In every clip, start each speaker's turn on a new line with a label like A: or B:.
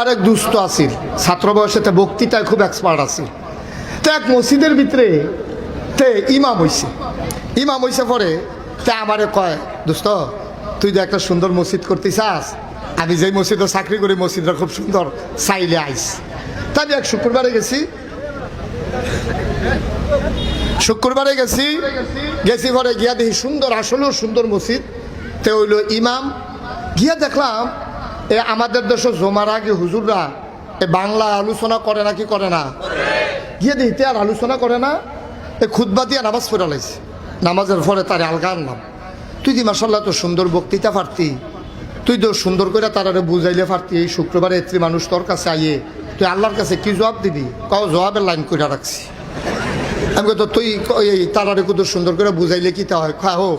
A: আরেক দুস্থ আছিল ছাত্র বয়সেতে বক্তৃতায় খুব এক্সপার্ট আছিল। তো এক মসজিদের ভিতরে তে ইমাম হইছে। ইমাম হইছে পরে তে আমারে কয় দোস্ত তুই যে একটা সুন্দর মসজিদ করতে চাস আমি যেই মসজিদে চাকরি করি, মসজিদটা খুব সুন্দর, চাইলে আইস। তাই আমি এক শুক্রবারে গেছি। শুক্রবারে গেছি গেছি পরে গিয়া দেখি সুন্দর, আসলেও সুন্দর মসজিদ। তে হইল ইমাম। গিয়া দেখলাম এ আমাদের দেশে জমার আগে হুজুররা এ বাংলা আলোচনা করে না কি করে না? গিয়ে দেখি তে আর আলোচনা করে না। এ খুদ্া দিয়ে নামাজ পড়া নামাজের পরে তার আলগা আনলাম। তুই দি মাসাল্লাহ তো সুন্দর বক্তৃতা পারতি, তুই তো সুন্দর করে তারারে বুঝাইলে পারতি, এই শুক্রবারে এত্রি মানুষ তোর কাছে আইয়ে তুই আল্লাহর কাছে কি জবাব দিবি? কাউ জবাবের লাইন করে রাখছি। আমি তো তুই ক- এই তারারে কত সুন্দর করে বুঝাইলে কি তা হয়? খা হো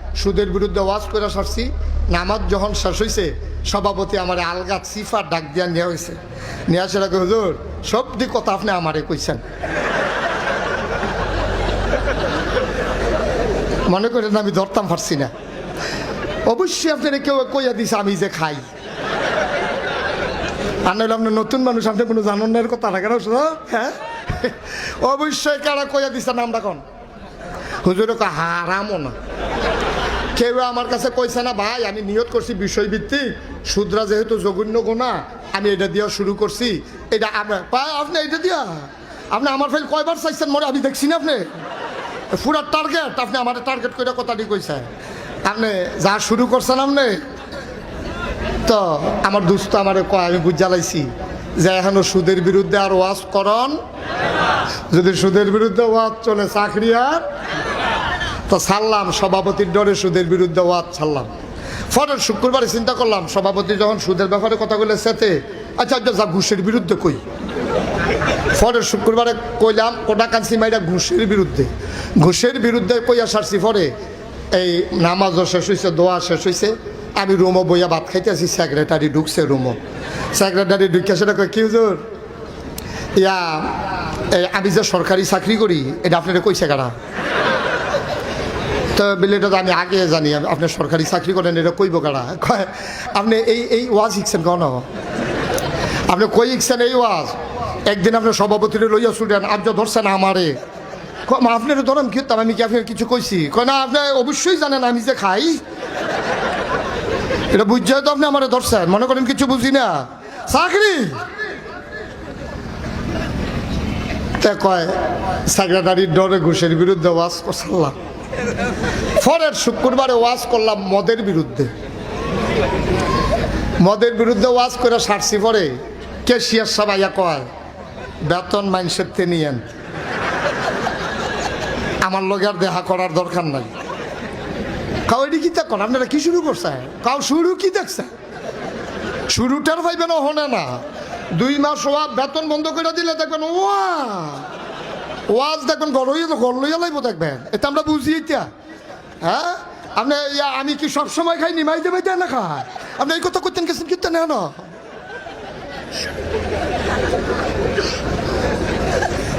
A: সুদের বিরুদ্ধে ওয়াজ করে সারছি। নামাজ যখন শেষ হয়েছে সভাপতি আমার আলগা সিফা ডাক দিয়া নেওয়া হয়েছে আসার আগে, হুজুর সব দিক কথা আপনি আমারে কইছেন। মনে করেন আমি ধরতাম পারছি না। অবশ্যই আপনারা কেউ কইয়া দিছে, আমি যে খাই। আর নইলে আপনার নতুন মানুষ, আপনি কোনো জানেন না এর কথা না শুধু হ্যাঁ? অবশ্যই কারা কইয়া দিছে, নামটা কোন? হুজুরে হারামও না। কেউ আমার কাছে কইছে না, ভাই, আমি নিয়ত করছি বিষয়ভিত্তিক। শুদ্রা যেহেতু জঘন্য গোনা আমি এটা দিয়া শুরু করছি। এটা আপনার আপনি এটা দিয়া? আপনি আমার ফেল কয়বার চাইছেন মরে? আমি দেখছি না আপনি। পুরা টার্গেট আপনি আমার টার্গেট করে কথাটি কইছে আপনি যা শুরু করছেন আপনি, তো আমার দুস্থ আমার কয়, আমি বুঝ জ্বালাইছি যে এখনও সুদের বিরুদ্ধে আর ওয়াজ করন। যদি সুদের বিরুদ্ধে ওয়াজ চলে, চাকরি আর তো ছাড়লাম, সভাপতির ডরে সুদের বিরুদ্ধে ওয়াজ ছাড়লাম। ফরের শুক্রবারে চিন্তা করলাম, সভাপতি যখন সুদের ব্যাপারে কথা বলে সেতে আচ্ছা আচ্ছা যা ঘুষের বিরুদ্ধে কই? ফরের শুক্রবারে কইলাম কোটা কান্সি মাইরা ঘুষের বিরুদ্ধে। ঘুষের বিরুদ্ধে কইয়া সারছি ফরে এই নামাজও শেষ হয়েছে দোয়া শেষ হয়েছে আমি রুমো বইয়া ভাত খাইতেছি সেক্রেটারি ঢুকছে রুমো সেক্রেটারি ঢুকিয়া সেটা কয়, কি হুজুর? ইয়া আমি যে সরকারি চাকরি করি, এটা আপনারা কইছে কারা? তো বলে এটা আমি আগে জানি আমি- আপনি সরকারি চাকরি করেন এটা কইব কারা কয় আপনি এই এই ওয়াজ শিখছেন কেন? আপনি কই শিখছেন এই ওয়াজ? একদিন আপনি সভাপতিরে লইয়া শুনেন আজ ধরছেন আমারে। কয়, মা আপনার ধরেন কি আমি কি আপনার কিছু কইছি? কয় না আপনি অবশ্যই জানেন আমি যে খাই। এটা বুঝছে তো আপনি আমার ধরছেন মনে করেন কিছু বুঝি না। চাকরি! তা কয় সেক্রেটারির ডরে ঘুষের বিরুদ্ধে ওয়াজ করলাম ফরের শুক্রবারে ওয়াজ করলাম মদের বিরুদ্ধে। মদের বিরুদ্ধে ওয়াজ করে সারছি পরে কেশিয়ার সবাইয়া কয়, বেতন মাইনসের নিয়েন আমার লগে আর দেখা করার দরকার নাই। কাউ এটি কি দেখুন আপনারা কি শুরু করছে কাউ শুরু কি দেখছে শুরুটার ভাইবে না হনে না। দুই মাস ওয়া বেতন বন্ধ করে দিলে দেখবেন, ওয়া! ওয়াজ দেখবেন গড় হইয়া গড় লইয়া লাইব দেখবেন। এটা আমরা বুঝি এটা। হ্যাঁ? আপনি আমি কি সব সময় খাই, নিমাই দেবে দেয় না খায়? আপনি এই কথা করতেন গেছেন কীর্তন না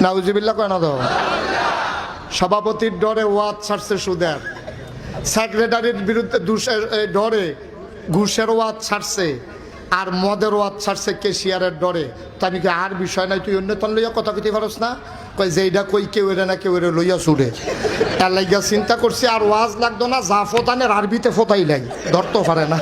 A: নাউজিবিল্লা কয় না তো? সভাপতির ডরে ওয়াজ ছাড়ছে সুদের। সেক্রেটারির বিরুদ্ধে ডরে ঘুষের ওয়াজ ছাড়ছে। আর মদের ওয়াজ ছাড়ছে কেশিয়ারের ডরে। তা আমি আর বিষয় নাই, তুই অন্য তন লইয়া কথা কইতে পারস না? কই, যে এইটা কই, কেউ এরে না কেউ এরে লইয়া ছুড়ে। তার লাগিয়া চিন্তা করছি, আর ওয়াজ লাগতো না, যা ফোতানের আরবিতে ফোতাই লাই। ধরতেও পারে না।